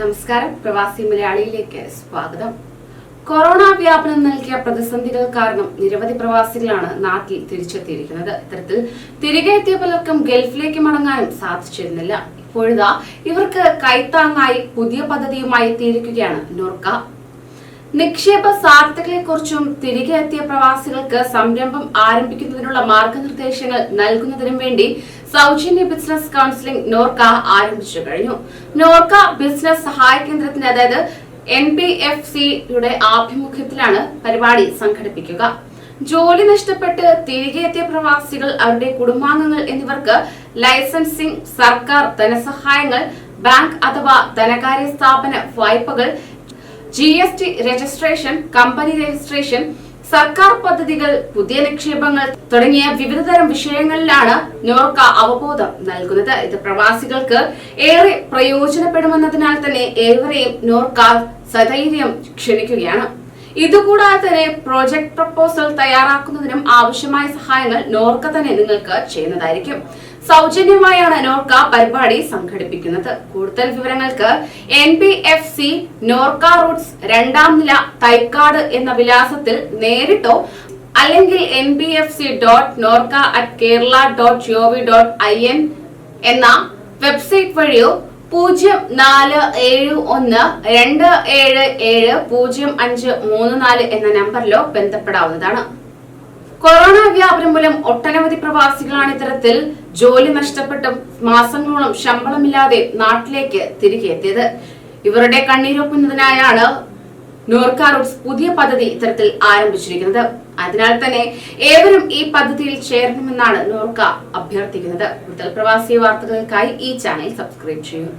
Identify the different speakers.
Speaker 1: നമസ്കാരം. പ്രവാസി മലയാളിയിലേക്ക് സ്വാഗതം. കൊറോണ വ്യാപനം നൽകിയ പ്രതിസന്ധികൾ കാരണം നിരവധി പ്രവാസികളാണ് നാട്ടിൽ തിരിച്ചെത്തിയിരിക്കുന്നത്. ഇത്തരത്തിൽ തിരികെ എത്തിയ പലർക്കും ഗൾഫിലേക്ക് മടങ്ങാനും സാധിച്ചിരുന്നില്ല. ഇപ്പോഴിതാ ഇവർക്ക് കൈത്താങ്ങായി പുതിയ പദ്ധതിയുമായി എത്തിയിരിക്കുകയാണ് നോർക്ക. നിക്ഷേപ സാധ്യതകളെക്കുറിച്ചും തിരികെ എത്തിയ പ്രവാസികൾക്ക് സംരംഭം ആരംഭിക്കുന്നതിനുള്ള മാർഗനിർദ്ദേശങ്ങൾ നൽകുന്നതിനും വേണ്ടി സൗജന്യ ബിസിനസ് കൌൺസിലിംഗ് നോർക്ക ആരംഭിച്ചു കഴിഞ്ഞു. നോർക്ക ബിസിനസ് സഹായ കേന്ദ്രത്തിന് അതായത് എൻ ബി എഫ് സിയുടെ ആഭിമുഖ്യത്തിലാണ് പരിപാടി സംഘടിപ്പിക്കുക. ജോലി നഷ്ടപ്പെട്ട് തിരികെ എത്തിയ പ്രവാസികൾ അവരുടെ കുടുംബാംഗങ്ങൾ എന്നിവർക്ക് ലൈസൻസിംഗ് സർക്കാർ ധനസഹായങ്ങൾ ബാങ്ക് അഥവാ ധനകാര്യ സ്ഥാപന വായ്പകൾ G S T registration company registration സർക്കാർ പദ്ധതികൾ പുതിയ നിക്ഷേപങ്ങൾ തുടങ്ങിയ വിവിധതരം വിഷയങ്ങളിലാണ് നോർക്ക അവബോധം നൽകുന്നത്. ഇത് പ്രവാസികൾക്ക് ഏറെ പ്രയോജനപ്പെടുമെന്നതിനാൽ തന്നെ ഏവരെയും നോർക്ക സധൈര്യം ക്ഷണിക്കുകയാണ്. ഇതുകൂടാതെ തന്നെ പ്രോജക്ട് പ്രപ്പോസൽ തയ്യാറാക്കുന്നതിനും ആവശ്യമായ സഹായങ്ങൾ നോർക്ക തന്നെ നിങ്ങൾക്ക് ചെയ്യുന്നതായിരിക്കും. സൗജന്യമായാണ് നോർക്ക പരിപാടി സംഘടിപ്പിക്കുന്നത്. കൂടുതൽ വിവരങ്ങൾക്ക് N P F C Norka roots രണ്ടാം നില തൈക്കാട് എന്ന വിലാസത്തിൽ നേരിട്ടോ അല്ലെങ്കിൽ N B F C dot Norka at Kerala dot G O V dot I N എന്ന വെബ്സൈറ്റ് വഴിയോ പൂജ്യം നാല് ഏഴ് ഒന്ന് രണ്ട് ഏഴ് ഏഴ് പൂജ്യം അഞ്ച് മൂന്ന് നാല് എന്ന നമ്പറിലോ ബന്ധപ്പെടാവുന്നതാണ്. കൊറോണ വ്യാപനം മൂലം ഒട്ടനവധി പ്രവാസികളാണ് ഇത്തരത്തിൽ ജോലി നഷ്ടപ്പെട്ട മാസങ്ങളോളം ശമ്പളമില്ലാതെ നാട്ടിലേക്ക് തിരികെ എത്തിയത്. ഇവരുടെ കണ്ണീരൊപ്പുന്നതിനായാണ് നോർക്ക റൂട്ട്സ് പുതിയ പദ്ധതി ഇത്തരത്തിൽ ആരംഭിച്ചിരിക്കുന്നത്. അതിനാൽ തന്നെ ഏവരും ഈ പദ്ധതിയിൽ ചേരണമെന്നാണ് നോർക്ക അഭ്യർത്ഥിക്കുന്നത്. കൂടുതൽ പ്രവാസി വാർത്തകൾക്കായി ഈ ചാനൽ സബ്സ്ക്രൈബ് ചെയ്യൂ.